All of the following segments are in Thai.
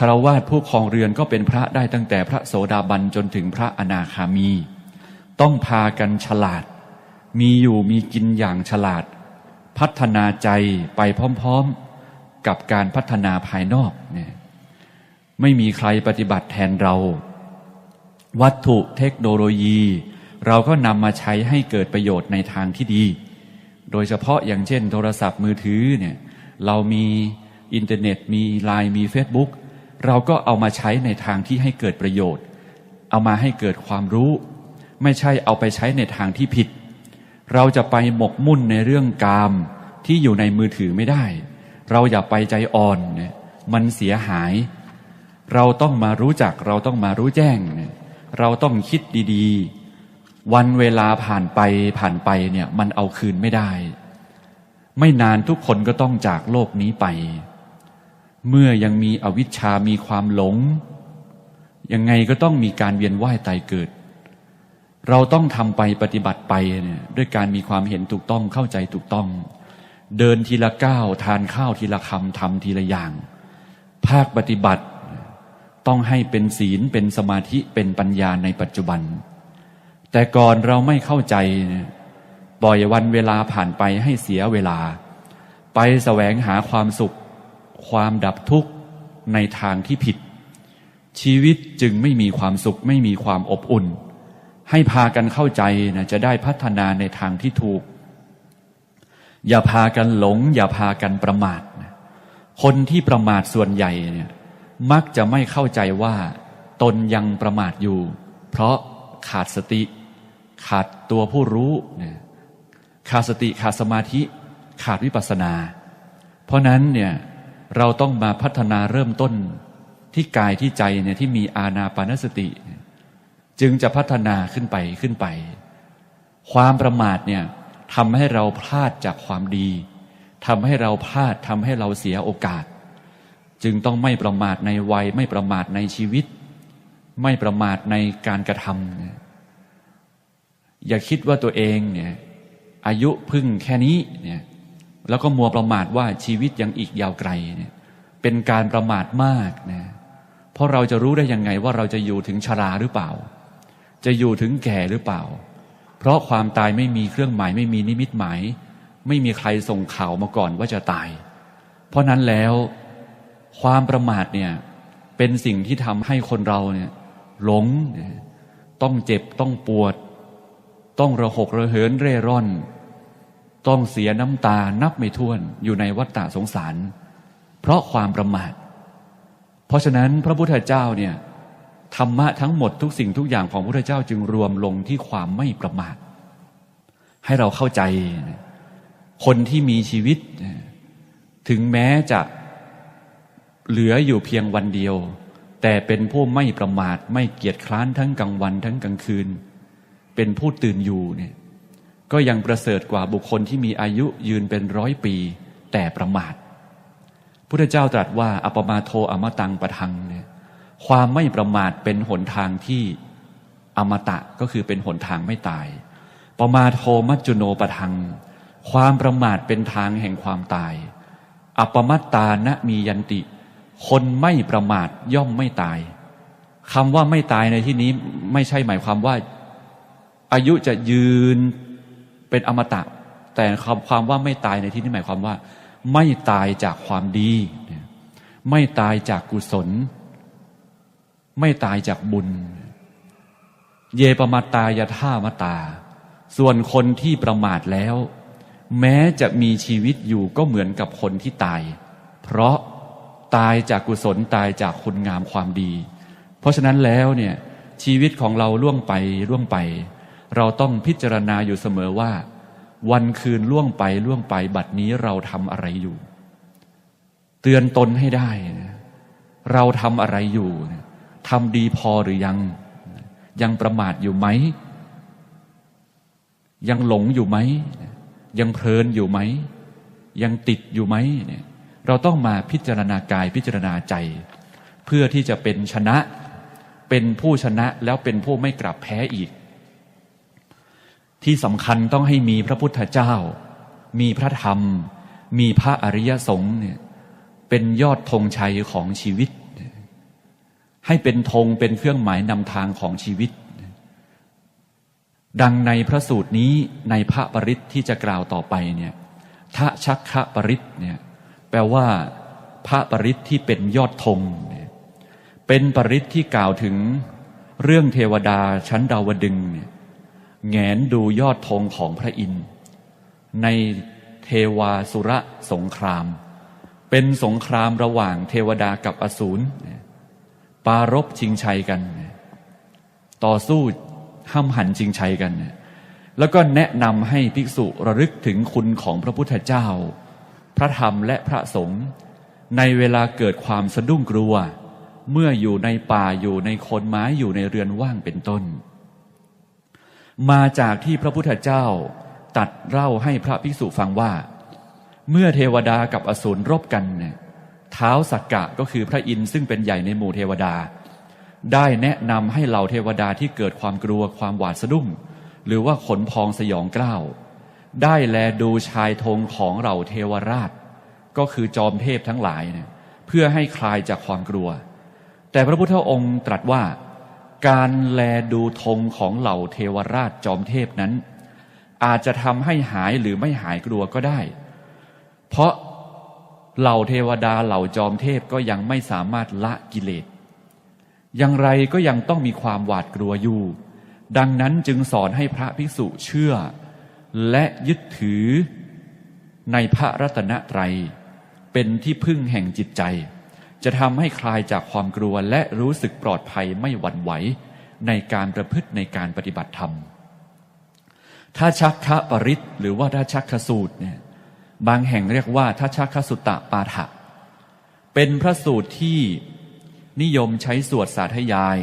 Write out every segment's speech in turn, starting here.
คารวาสผู้ครองเรือนก็เป็นพระได้ตั้งแต่พระโสดาบันจนถึงพระอนาคามี ต้องพากันฉลาด มีอยู่มีกินอย่างฉลาด พัฒนาใจไปพร้อมๆ กับการพัฒนาภายนอกเนี่ยไม่มีใครปฏิบัติแทนเรา วัตถุเทคโนโลยี เราก็นำมาใช้ให้เกิดประโยชน์ในทางที่ดี โดยเฉพาะอย่างเช่น โทรศัพท์มือถือเนี่ยเรามีอินเทอร์เน็ตมีไลน์มี Facebook เราก็เอามาใช้ในทางที่ให้เกิดประโยชน์ เอามาให้เกิดความรู้ ไม่ใช่เอาไปใช้ในทางที่ผิด เราจะไปหมกมุ่นในเรื่องกามที่อยู่ในมือถือไม่ได้ เราอย่าไปใจอ่อนเนี่ยมันเสียหาย เราต้องมารู้จักเราต้องมารู้แจ้งเนี่ยเราต้องคิดดีๆ วันเวลาผ่านไปผ่านไปเนี่ยมันเอาคืนไม่ได้ ไม่นานทุกคนก็ต้องจากโลกนี้ไป เมื่อยังมีอวิชชามีความหลง ยังไงก็ต้องมีการเวียนว่ายตายเกิด เราต้องทำไปปฏิบัติไปเนี่ยด้วยการมีความเห็นถูกต้องเข้าใจถูกต้อง เดินทีละก้าวทานข้าวทีละคำทำทีละอย่าง ภาคปฏิบัติต้องให้เป็นศีลเป็นสมาธิเป็นปัญญาในปัจจุบัน แต่ก่อนเราไม่เข้าใจปล่อยวันเวลาผ่านไปให้เสียเวลา ไปแสวงหาความสุข ความดับทุกข์ในทางที่ผิด ชีวิตจึงไม่มีความสุขไม่มีความอบอุ่น ให้พากันเข้าใจนะจะได้พัฒนาในทางที่ถูก อย่าพากันหลง อย่าพากันประมาทนะคนที่ประมาทส่วนใหญ่เนี่ยมักจะไม่เข้าใจว่า ตนยังประมาทอยู่ เพราะขาดสติ ขาดตัวผู้รู้นี่ยขาดสติขาดสมาธิขาดวิปัสสนา เพราะนั้นเนี่ย เราต้องมาพัฒนาเริ่มต้นที่กายที่ใจเนี่ยที่มีอาณาปานสติ จึงจะพัฒนาขึ้นไปขึ้นไป ความประมาทเนี่ยทำให้เราพลาดจากความดีทำให้เราพลาดทำให้เราเสียโอกาส จึงต้องไม่ประมาทในวัย ไม่ประมาทในชีวิต ไม่ประมาทในการกระทำอย่าคิดว่าตัวเองเนี่ยอายุพึ่งแค่นี้เนี่ย แล้วก็มัวประมาทว่าชีวิตยังอีกยาวไกลเนี่ยเป็นการประมาทมากนะเพราะเราจะรู้ได้ยังไงว่าเราจะอยู่ถึงชราหรือเปล่า จะอยู่ถึงแก่หรือเปล่า เพราะความตายไม่มีเครื่องหมายไม่มีนิมิตหมาย ไม่มีใครส่งข่าวมาก่อนว่าจะตาย เพราะนั้นแล้วความประมาทเนี่ยเป็นสิ่งที่ทำให้คนเราเนี่ยหลง ต้องเจ็บต้องปวด ต้องระหกระเหินเร่ร่อน ต้องเสียน้ำตานับไม่ถ้วนอยู่ในวัฏฏะสงสาร เพราะความประมาท เพราะฉะนั้นพระพุทธเจ้าเนี่ยธรรมะทั้งหมดทุกสิ่งทุกอย่างของพระพุทธเจ้าจึงรวมลงที่ความไม่ประมาท ให้เราเข้าใจ คนที่มีชีวิต ถึงแม้จะเหลืออยู่เพียงวันเดียว แต่เป็นผู้ไม่ประมาทไม่เกียจคร้านทั้งกลางวันทั้งกลางคืน เป็นผู้ตื่นอยู่เนี่ย ก็ยังประเสริฐกว่าบุคคลที่มีอายุยืนเป็นร้อยปี แต่ประมาทพุทธเจ้าตรัสว่าอปมาโทอมตังปะทังเนี่ยความไม่ประมาทเป็นหนทางที่อมตะก็คือเป็นหนทางไม่ตายประมาโทมัจจุโนปะทัง ความประมาทเป็นทางแห่งความตาย อัปมัตตานะมียันติ คนไม่ประมาทย่อมไม่ตายคำว่าไม่ตายในที่นี้ไม่ใช่หมายความว่า อายุจะยืน เป็นอมตะ แต่ความความว่าไม่ตายในที่นี้หมายความว่า ไม่ตายจากความดี ไม่ตายจากกุศล ไม่ตายจากบุญ เยปมาตายาท่ามตา ส่วนคนที่ประมาทแล้ว แม้จะมีชีวิตอยู่ก็เหมือนกับคนที่ตาย เพราะตายจากกุศลตายจากคุณงามความดี เพราะฉะนั้นแล้วเนี่ยชีวิตของเราล่วงไปล่วงไป เราต้องพิจารณาอยู่เสมอว่า วันคืนล่วงไปล่วงไปบัดนี้เราทำอะไรอยู่ เตือนตนให้ได้นะเราทำอะไรอยู่ทำดีพอหรือยัง ยังประมาทอยู่ไหม ยังหลงอยู่ไหม ยังเพลินอยู่ไหม ยังติดอยู่ไหมเนี่ยเราต้องมาพิจารณากายพิจารณาใจ เพื่อที่จะเป็นชนะ เป็นผู้ชนะแล้วเป็นผู้ไม่กลับแพ้อีก ที่สำคัญต้องให้มีพระพุทธเจ้า มีพระธรรม มีพระอริยสงฆ์เนี่ยเป็นยอดธงชัยของชีวิต ให้เป็นธงเป็นเครื่องหมายนำทางของชีวิต ดังในพระสูตรนี้ในพระปริตที่จะกล่าวต่อไปเนี่ยทะชักคะปริตเนี่ยแปลว่า พระปริตที่เป็นยอดธงเเป็นปริตที่กล่าวถึงเรื่องเทวดาชั้นดาวดึงเนี่ย แงนดูยอดธงของพระอินทร์ในเทวาสุระสงคราม เป็นสงครามระหว่างเทวดากับอสูรปารบชิงชัยกัน ต่อสู้ห้ำหันชิงชัยกัน แล้วก็แนะนำให้ภิกษุระลึกถึงคุณของพระพุทธเจ้า พระธรรมและพระสงฆ์ในเวลาเกิดความสะดุ้งกลัว เมื่ออยู่ในป่าอยู่ในคนไม้อยู่ในเรือนว่างเป็นต้น มาจากที่พระพุทธเจ้าตัดเล่าให้พระภิกษุฟังว่า เมื่อเทวดากับอสูรรบกันเนี่ยเท้าสักกะก็คือพระอินทร์ซึ่งเป็นใหญ่ในหมู่เทวดา ได้แนะนำให้เหล่าเทวดาที่เกิดความกลัวความหวาดสะดุ้ง หรือว่าขนพองสยองกล้าว ได้แลดูชายธงของเหล่าเทวราช ก็คือจอมเทพทั้งหลายเนี่ยเพื่อให้คลายจากความกลัว แต่พระพุทธองค์ตรัสว่า การแลดูธงของเหล่าเทวราชจอมเทพนั้น อาจจะทำให้หายหรือไม่หายกลัวก็ได้ เพราะเหล่าเทวดาเหล่าจอมเทพก็ยังไม่สามารถละกิเลสอย่างไรก็ยังต้องมีความหวาดกลัวอยู่ ดังนั้นจึงสอนให้พระภิกษุเชื่อ และยึดถือในพระรัตนตรัย เป็นที่พึ่งแห่งจิตใจ จะทำให้คลายจากความกลัวและรู้สึกปลอดภัยไม่หวั่นไหว ในการประพฤติในการปฏิบัติธรรมถ้าชักคะปริตหรือว่าถ้าชักคสูตรเนี่ยบางแห่งเรียกว่าทัชชักคสุตตะปาฐะเป็นพระสูตรที่นิยมใช้สวดสาธยาย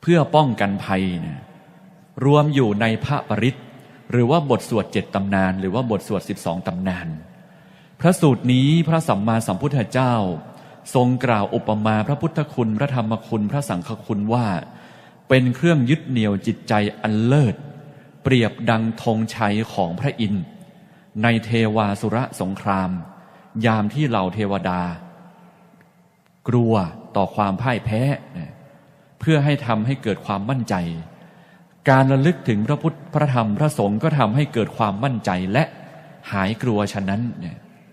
เพื่อป้องกันภัยเนี่ยรวมอยู่ในพระปริตหรือว่าบทสวดเจ็ดตำนาน หรือว่าบทสวดสิบสองตำนาน พระสูตรนี้พระสัมมาสัมพุทธเจ้า ทรงกล่าวอุปมาพระพุทธคุณพระธรรมคุณพระสังฆคุณว่า เป็นเครื่องยึดเหนี่ยวจิตใจอันเลิศ เปรียบดังธงชัยของพระอินทร์ในเทวาสุระสงคราม ยามที่เหล่าเทวดา กลัวต่อความพ่ายแพ้ เพื่อให้ทำให้เกิดความมั่นใจ การระลึกถึงพระพุทธพระธรรมพระสงฆ์ก็ทำให้เกิดความมั่นใจและหายกลัวฉะนั้นเนี่ย